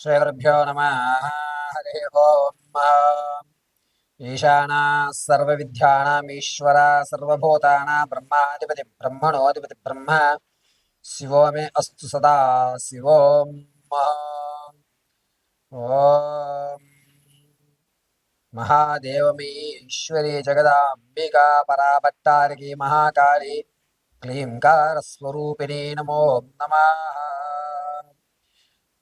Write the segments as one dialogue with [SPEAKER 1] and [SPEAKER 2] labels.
[SPEAKER 1] श्रीगुरुभ्यो नमः। हरिः ओम् ईशाना सर्वविद्यानामीश्वर सर्वभूतानां ब्रह्माधिपति ब्रह्मणोऽधिपति ब्रह्म। शिवो मे अस्तु सदा। शिवोम् ॐ महादेवमीश्वरी जगदाम्बिका पराभट्टारिकी महाकाली क्लीङ्कारस्वरूपिणी नमो नमः।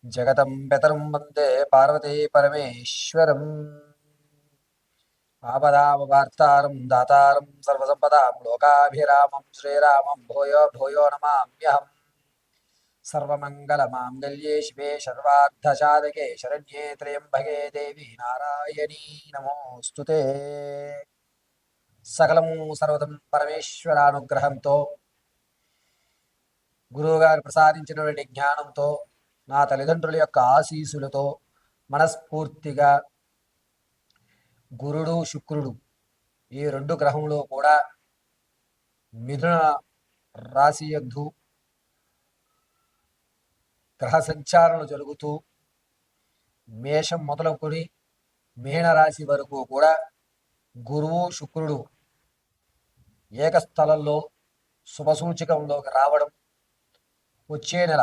[SPEAKER 1] జగతం పితరం వందే పార్వతీ పరమేశ్వరం. ఆపదామవార్తారం దాతారం సర్వసంపదాం లోకాభిరామం శ్రీరామం భూయో భూయో నమామ్యహం. సర్వమంగళమాంగళ్యే శివే సర్వార్థసాధకే శరణ్యే త్రయంబగే దేవి నారాయణీ నమోస్తుతే సకలము సర్వతం పరమేశ్వరానుగ్రహంతో గురువుగారు ప్రసాదించినటువంటి జ్ఞానంతో నా తల్లిదండ్రుల యొక్క ఆశీసులతో మనస్ఫూర్తిగా గురుడు శుక్రుడు ఈ రెండు గ్రహంలో కూడా మిథున రాశి యద్దు గ్రహ సంచారణలు జరుగుతూ మేషం మొదలుకొని మీనరాశి వరకు కూడా గురువు శుక్రుడు ఏకస్థలంలో శుభసూచకంలోకి రావడం వచ్చే నెల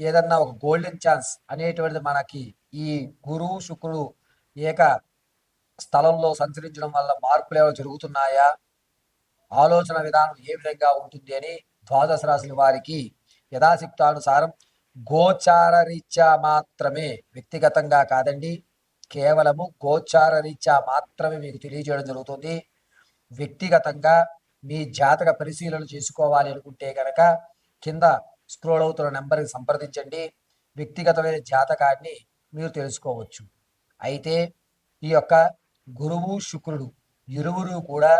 [SPEAKER 1] ఏదన్నా ఒక గోల్డెన్ ఛాన్స్ అనేటువంటిది మనకి ఈ గురువు శుక్రుడు ఏక స్థలంలో సంచరించడం వల్ల మార్పులు ఏమైనా జరుగుతున్నాయా? ఆలోచన విధానం ఏ విధంగా ఉంటుంది అని ద్వాదశ రాశుల వారికి యథాశక్తానుసారం గోచార రీత్యా మాత్రమే వ్యక్తిగతంగా కాదండి కేవలము గోచార రీత్యా మాత్రమే మీకు తెలియజేయడం జరుగుతుంది. వ్యక్తిగతంగా మీ జాతక పరిశీలన చేసుకోవాలి అనుకుంటే కనుక కింద స్క్రోల్ అవుతున్న నెంబర్కి సంప్రదించండి. వ్యక్తిగతమైన జాతకాన్ని మీరు తెలుసుకోవచ్చు. అయితే ఈ యొక్క గురువు శుక్రుడు ఇరువురు కూడా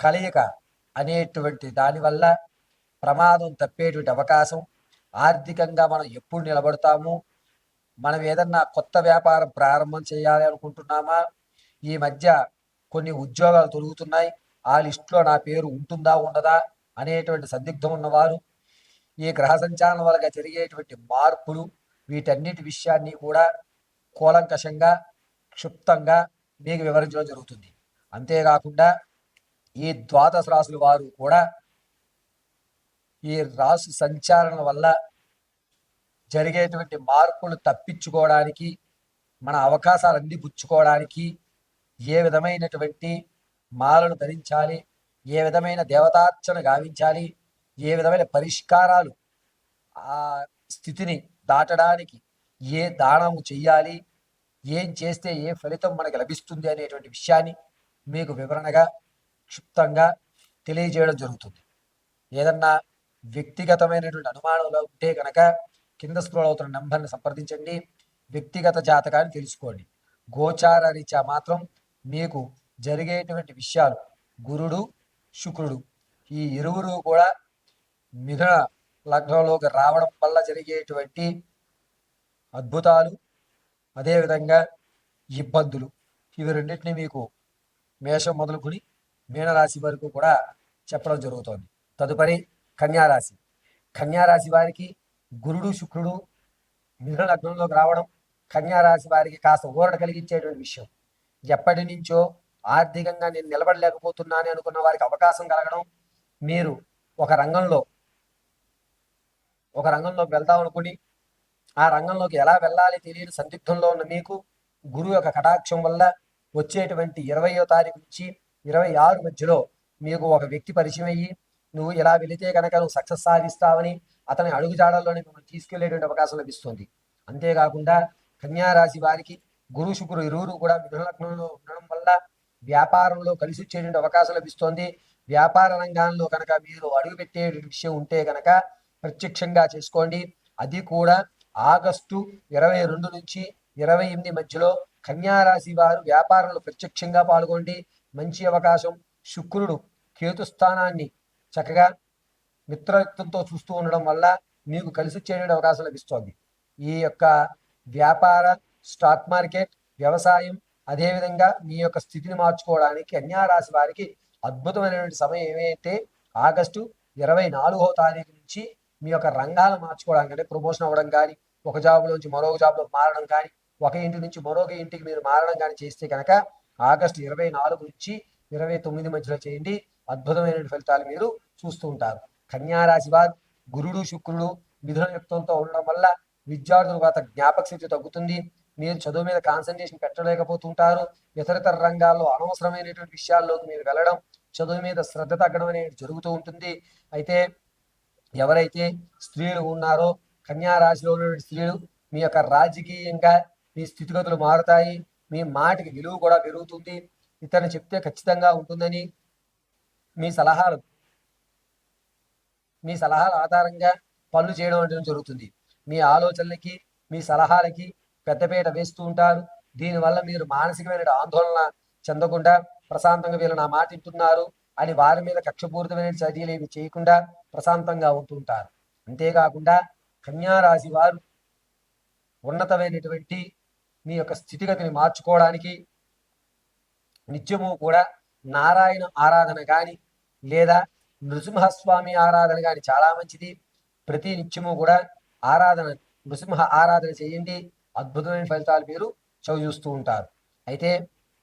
[SPEAKER 1] కలయిక అనేటువంటి దానివల్ల ప్రమాదం తప్పేటువంటి అవకాశం. ఆర్థికంగా మనం ఎప్పుడు నిలబడతాము? మనం ఏదన్నా కొత్త వ్యాపారం ప్రారంభం చేయాలి అనుకుంటున్నామా? ఈ మధ్య కొన్ని ఉద్యోగాలు తొలుగుతున్నాయి ఆ లిస్టులో నా పేరు ఉంటుందా ఉండదా అనేటువంటి సందిగ్ధం ఉన్నవారు ఈ గ్రహ సంచారం వల్ల జరిగేటువంటి మార్పులు వీటన్నిటి విషయాన్ని కూడా కూలంకషంగా క్షుప్తంగా మీకు వివరించడం జరుగుతుంది. అంతేకాకుండా ఈ ద్వాదశ రాసుల వారు కూడా ఈ రాశి సంచారణ వల్ల జరిగేటువంటి మార్పులు తప్పించుకోవడానికి మన అవకాశాలు పుచ్చుకోవడానికి ఏ విధమైనటువంటి మాలను ధరించాలి ఏ విధమైన దేవతార్చన గావించాలి ఏ విధమైన పరిష్కారాలు ఆ స్థితిని దాటడానికి ఏ దానం చెయ్యాలి? ఏం చేస్తే ఏ ఫలితం మనకి లభిస్తుంది అనేటువంటి విషయాన్ని మీకు వివరణగా క్షుప్తంగా తెలియజేయడం జరుగుతుంది. ఏదన్నా వ్యక్తిగతమైనటువంటి అనుమానంలో ఉంటే కనుక కింద స్క్రోల్ అవుతున్న నెంబర్ని సంప్రదించండి. వ్యక్తిగత జాతకాన్ని తెలుసుకోండి. గోచార రీత్యా మాత్రం మీకు జరిగేటువంటి విషయాలు గురుడు శుక్రుడు ఈ ఇరువురు కూడా మిథున లగ్నంలోకి రావడం వల్ల జరిగేటువంటి అద్భుతాలు అదేవిధంగా ఇబ్బందులు. ఇవి రెండింటినీ మీకు మేషం మొదలుకొని మీనరాశి వరకు కూడా చెప్పడం జరుగుతోంది. తదుపరి కన్యారాశి. కన్యారాశి వారికి గురుడు శుక్రుడు మిథున లగ్నంలోకి రావడం కన్యారాశి వారికి కాస్త ఊరట కలిగించేటువంటి విషయం. ఎప్పటి నుంచో ఆర్థికంగా నేను నిలబడలేకపోతున్నాను అనుకున్న వారికి అవకాశం కలగడం మీరు ఒక రంగంలో ఒక రంగంలోకి వెళ్దాం అనుకుని ఆ రంగంలోకి ఎలా వెళ్ళాలి తెలియని సందిగ్ధంలో ఉన్న మీకు గురువు యొక్క కటాక్షం వల్ల వచ్చేటువంటి ఇరవయో తారీఖు నుంచి ఇరవై ఆరు మధ్యలో మీకు ఒక వ్యక్తి పరిచయం అయ్యి నువ్వు ఇలా వెళితే కనుక నువ్వు సక్సెస్ సాధిస్తావని అతని అడుగుజాడల్లోనే మిమ్మల్ని తీసుకెళ్ళేటువంటి అవకాశం లభిస్తుంది. అంతేకాకుండా కన్యారాశి వారికి గురు శుక్రుడు ఇరువురు కూడా మిథున లగ్నంలో ఉండడం వల్ల వ్యాపారంలో కలిసి వచ్చేటువంటి అవకాశం లభిస్తోంది. వ్యాపార రంగంలో కనుక మీరు అడుగుపెట్టే విషయం ఉంటే కనుక ప్రత్యక్షంగా చేసుకోండి. అది కూడా ఆగస్టు ఇరవై రెండు నుంచి ఇరవై ఎనిమిది మధ్యలో కన్యారాశి వారు వ్యాపారంలో ప్రత్యక్షంగా పాల్గొండి. మంచి అవకాశం. శుక్రుడు కేతు స్థానాన్ని చక్కగా మిత్రయుక్తంతో చూస్తూ ఉండడం వల్ల మీకు కలిసి వచ్చేటువంటి అవకాశం లభిస్తోంది. ఈ యొక్క వ్యాపార స్టాక్ మార్కెట్ వ్యవసాయం అదేవిధంగా మీ యొక్క స్థితిని మార్చుకోవడానికి కన్యారాశి వారికి అద్భుతమైనటువంటి సమయం ఏమైతే ఆగస్టు ఇరవై నాలుగో తారీఖు నుంచి మీ యొక్క రంగాలు మార్చుకోవడానికి అంటే ప్రమోషన్ అవ్వడం కానీ ఒక జాబ్లోంచి మరొక జాబ్లో మారడం కానీ ఒక ఇంటి నుంచి మరొక ఇంటికి మీరు మారడం కానీ చేస్తే కనుక ఆగస్టు ఇరవై నాలుగు నుంచి ఇరవై తొమ్మిది మధ్యలో చేయండి. అద్భుతమైన ఫలితాలు మీరు చూస్తూ ఉంటారు. కన్యారాశి వారు గురుడు శుక్రుడు మిథున యుక్తంతో ఉండడం వల్ల విద్యార్థులు గత జ్ఞాపక శక్తి తగ్గుతుంది. మీరు చదువు మీద కాన్సన్ట్రేషన్ పెట్టలేకపోతుంటారు. ఇతరితర రంగాల్లో అనవసరమైనటువంటి విషయాల్లోకి మీరు వెళ్ళడం చదువు మీద శ్రద్ధ తగ్గడం అనేది జరుగుతూ ఉంటుంది. అయితే ఎవరైతే స్త్రీలు ఉన్నారో కన్యా రాశిలో ఉన్నటువంటి స్త్రీలు మీ యొక్క రాజకీయంగా మీ స్థితిగతులు మారుతాయి మీ మాటకి విలువ కూడా పెరుగుతుంది. ఇతను చెప్తే ఖచ్చితంగా ఉంటుందని మీ సలహాలు మీ సలహాల ఆధారంగా పనులు చేయడం అనేది జరుగుతుంది. మీ ఆలోచనలకి మీ సలహాలకి పెద్దపీట వేస్తూ ఉంటారు. దీనివల్ల మీరు మానసికమైన ఆందోళన చెందకుండా ప్రశాంతంగా వీళ్ళు నా మాట వింటున్నారు. అని వారి మీద కక్షపూరితమైన చర్యలు ఏవి చేయకుండా ప్రశాంతంగా ఉంటుంటారు అంతేకాకుండా కన్యారాశి వారు ఉన్నతమైనటువంటి మీ యొక్క స్థితిగతిని మార్చుకోవడానికి నిత్యము కూడా నారాయణ ఆరాధన కానీ లేదా నృసింహస్వామి ఆరాధన కానీ చాలా మంచిది. ప్రతి నిత్యము కూడా ఆరాధన నృసింహ ఆరాధన చేయండి. అద్భుతమైన ఫలితాలు మీరు చవిచూస్తూ ఉంటారు. అయితే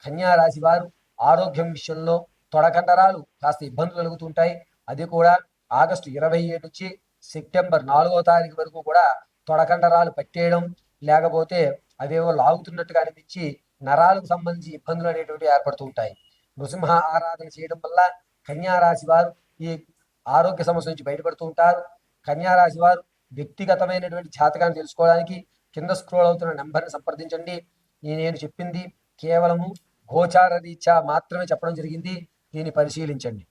[SPEAKER 1] కన్యా రాశి వారు ఆరోగ్యం విషయంలో తొడకండరాలు కాస్త ఇబ్బందులు కలుగుతుంటాయి. అది కూడా ఆగస్టు ఇరవై ఏడు నుంచి సెప్టెంబర్ నాలుగో తారీఖు వరకు కూడా తొడకండరాలు పట్టేయడం లేకపోతే అవేవో లాగుతున్నట్టుగా అనిపించి నరాలకు సంబంధించి ఇబ్బందులు అనేటువంటి ఏర్పడుతూ ఉంటాయి నృసింహ ఆరాధన చేయడం వల్ల కన్యారాశి వారు ఈ ఆరోగ్య సమస్య నుంచి బయటపడుతూ ఉంటారు. కన్యా రాశి వారు వ్యక్తిగతమైనటువంటి జాతకాన్ని తెలుసుకోవడానికి కింద స్క్రోల్ అవుతున్న నెంబర్ని సంప్రదించండి. నేను చెప్పింది కేవలము గోచార రీత్యా మాత్రమే చెప్పడం జరిగింది. దీన్ని పరిశీలించండి.